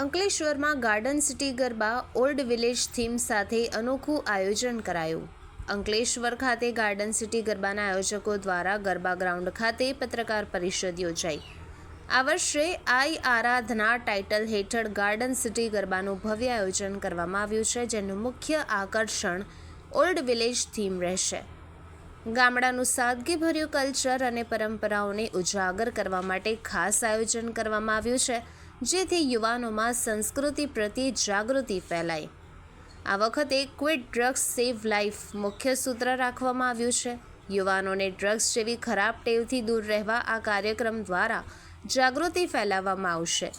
અંકલેશ્વરમાં garden city garba, old village theme સાથે અનોખું આયોજન કરાયું. અંકલેશ્વર ખાતે ગાર્ડન સિટી ગરબાના આયોજકો દ્વારા ગરબા ગ્રાઉન્ડ ખાતે પત્રકાર પરિષદ યોજાઈ. આ વર્ષે આઈ આરાધના ટાઇટલ હેઠળ ગાર્ડન સિટી ગરબાનું ભવ્ય આયોજન કરવામાં આવ્યું છે, જેનું મુખ્ય આકર્ષણ ઓલ્ડ વિલેજ થીમ રહેશે. ગામડાનું સાદગીભર્યું કલ્ચર અને પરંપરાઓને ઉજાગર કરવા માટે ખાસ આયોજન કરવામાં આવ્યું છે. જેથી યુવાનોમાં સંસ્કૃતિ પ્રત્યે જાગૃતિ ફેલાય. આ વખતે ક્વિટ ડ્રગ્સ સેવ લાઈફ મુખ્ય સૂત્ર રાખવામાં આવ્યું છે. યુવાનોને ડ્રગ્સ જેવી ખરાબ ટેવથી દૂર રહેવા આ કાર્યક્રમ દ્વારા જાગૃતિ ફેલાવવામાં આવશે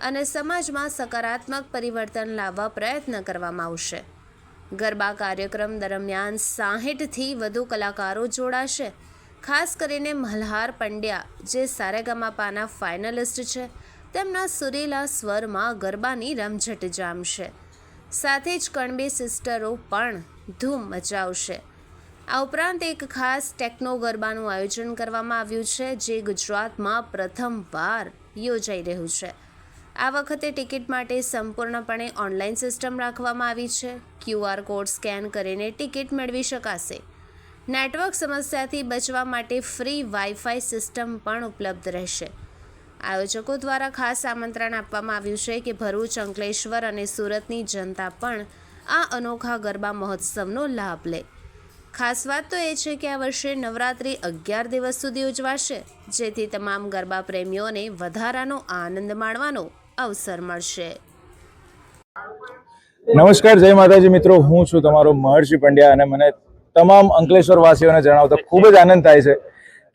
અને સમાજમાં સકારાત્મક પરિવર્તન લાવવા પ્રયત્ન કરવામાં આવશે. ગરબા કાર્યક્રમ દરમિયાન સાહીઠથી વધુ કલાકારો જોડાશે, ખાસ કરીને મલ્હાર પંડ્યા, જે સારેગામાપાના ફાઇનલિસ્ટ છે. તેમના સુરીલા સ્વરમાં ગરબાની રમઝટ જામશે. સાથે જ કણબે સિસ્ટરો પણ ધૂમ મચાવશે. આ ઉપરાંત એક ખાસ ટેકનો ગરબાનું આયોજન કરવામાં આવ્યું છે, જે ગુજરાતમાં પ્રથમવાર યોજાઈ રહ્યું છે. આ વખતે ટિકિટ માટે સંપૂર્ણપણે ઓનલાઈન સિસ્ટમ રાખવામાં આવી છે. ક્યુઆર કોડ સ્કેન કરીને ટિકિટ મેળવી શકાશે. નેટવર્ક સમસ્યાથી બચવા માટે ફ્રી વાઈફાઈ સિસ્ટમ પણ ઉપલબ્ધ રહેશે. આયોજકો દ્વારા ખાસ આમંત્રણ આપવામાં આવ્યું છે કે ભરૂચ, અંકલેશ્વર અને સુરતની જનતા પણ આ અનોખા ગરબા મહોત્સવનો લાભ લે. ખાસ વાત તો એ છે કે આ વર્ષે નવરાત્રિ અગિયાર દિવસ સુધી ઉજવાશે, જેથી તમામ ગરબા પ્રેમીઓને વધારાનો આનંદ માણવાનો અવસર મળશે. નમસ્કાર, જય માતાજી. મિત્રો, હું છું તમારો મહર્ષિ પંડ્યા અને મને તમામ અંકલેશ્વર વાસીઓને જણાવતા ખૂબ જ આનંદ થાય છે.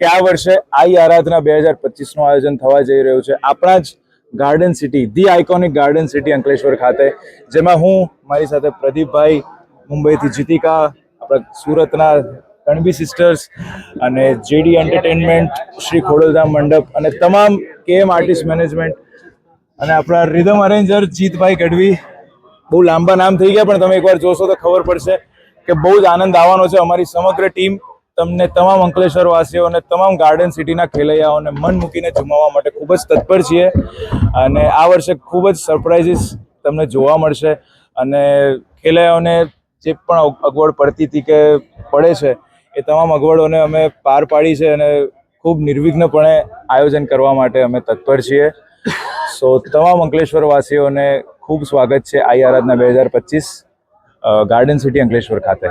કે આ વર્ષે આઈ આરાધના બે હજાર પચીસનું આયોજન થવા જઈ રહ્યું છે. આપણા જ garden city, the iconic garden city Ankleshwar ખાતે, જેમાં હું, મારી સાથે પ્રદીપભાઈ મુંબઈથી જીતિકા, આપણા સુરતના તણબી સિસ્ટર્સ અને J D entertainment Shri Khodaldham મંડપ અને તમામ કેએમ આર્ટિસ્ટ મેનેજમેન્ટ અને આપણા રિધમ અરેન્જર જીતભાઈ ગઢવી. બહુ લાંબા નામ થઈ ગયા, પણ તમે એકવાર જોશો તો ખબર પડશે કે બહુ જ આનંદ આવવાનો છે અમારી સમગ્ર ટીમ. તમને તમામ અંકલેશ્વર વાસીઓ અને તમામ ગાર્ડન સિટીના ખેલૈયાઓને મન મૂકીને જમાવવા માટે ખૂબ જ તત્પર છીએ. અને આ વર્ષે ખૂબ જ સરપ્રાઇઝીસ તમને જોવા મળશે. અને ખેલૈયાઓને જે પણ અગવડ પડતી હતી કે પડે છે, એ તમામ અગવડોને અમે પાર પાડી છે અને ખૂબ નિર્વિઘ્નપણે આયોજન કરવા માટે અમે તત્પર છીએ. સો તમામ અંકલેશ્વર વાસીઓને ખૂબ સ્વાગત છે આઈ આરાધના બે હજાર પચીસ ગાર્ડન સિટી અંકલેશ્વર ખાતે.